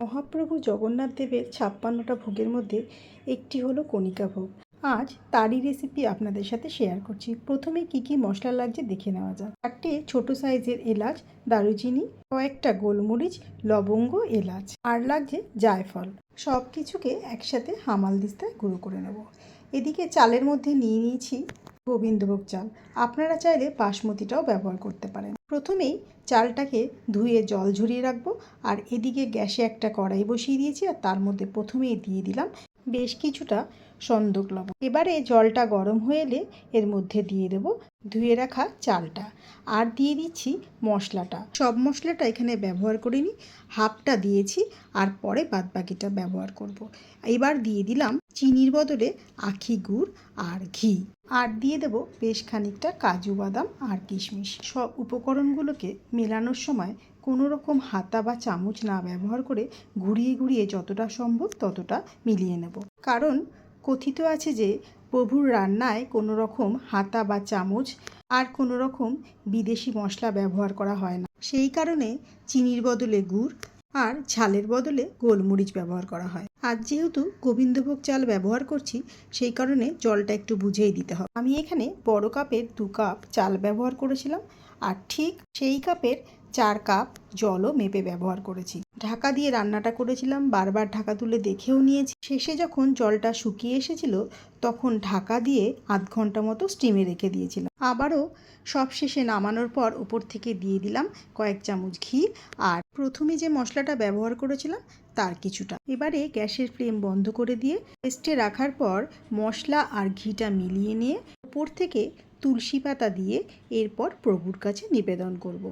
মহাপ্রভু জগন্নাথ দেবের ছাপ্পান্নটা ভোগের মধ্যে একটি হলো কণিকা ভোগ। আজ তারই রেসিপি আপনাদের সাথে শেয়ার করছি। প্রথমে কি কি মশলা লাগছে দেখে নেওয়া যাক। চারটে ছোট সাইজের এলাচ, দারুচিনি, কয়েকটা গোলমরিচ, লবঙ্গ, এলাচ আর লাগছে জায়ফল। সব কিছুকে একসাথে হামাল দিস্তায় গুঁড়ো করে নেব। এদিকে চালের মধ্যে নিয়ে নিয়েছি গোবিন্দভোগ চাল। আপনারা চাইলে বাসমতিটাও ব্যবহার করতে পারেন। প্রথমেই চালটাকে ধুয়ে জল ঝরিয়ে রাখব আর এদিকে গ্যাসে একটা কড়াই বসিয়ে দিয়েছি আর তার মধ্যে প্রথমেই দিয়ে দিলাম বেশ কিছুটা সন্দক লবণ। এবারে জলটা গরম হয়ে এলে এর মধ্যে দিয়ে দেবো ধুয়ে রাখা চালটা। আর দিয়ে দিচ্ছি মশলাটা। সব মশলাটা এখানে ব্যবহার করিনি, হাফটা দিয়েছি আর পরে বাদবাকিটা ব্যবহার করব। এবার দিয়ে দিলাম চিনির বদলে আখি গুড় আর ঘি। আর দিয়ে দেবো বেশ খানিকটা কাজু বাদাম আর কিশমিশ। সব উপকরণগুলোকে মেলানোর সময় কোনো রকম হাতা বা চামচ না ব্যবহার করে ঘুরিয়ে ঘুরিয়ে যতটা সম্ভব ততটা মিলিয়ে নেব। কারণ কথিত আছে যে, প্রভুর রান্নায় কোনো রকম হাতা বা চামচ আর কোনো রকম বিদেশি মশলা ব্যবহার করা হয় না। সেই কারণে চিনির বদলে গুড় আর ঝালের বদলে গোলমরিচ ব্যবহার করা হয়। আর যেহেতু গোবিন্দভোগ চাল ব্যবহার করছি, সেই কারণে জলটা একটু বুঝেই দিতে হবে। আমি এখানে বড় কাপের দু কাপ চাল ব্যবহার করেছিলাম, আর ঠিক সেই কাপের চার কাপ জলও মেপে ব্যবহার করেছি। ঢাকা দিয়ে রান্নাটা করেছিলাম, বারবার ঢাকা তুলে দেখেও নিয়েছি। শেষে যখন জলটা শুকিয়ে এসেছিল, তখন ঢাকা দিয়ে আধ ঘণ্টা মতো স্টিমে রেখে দিয়েছিলাম। আবারও সব শেষে নামানোর পর উপর থেকে দিয়ে দিলাম কয়েক চামচ ঘি আর প্রথমে যে মশলাটা ব্যবহার করেছিলাম, তার কিছুটা। এবারে গ্যাসের ফ্লেম বন্ধ করে দিয়ে রেস্টে রাখার পর মশলা আর ঘিটা মিলিয়ে নিয়ে উপর থেকে তুলসী পাতা দিয়ে এরপর প্রভুর কাছে নিবেদন করব।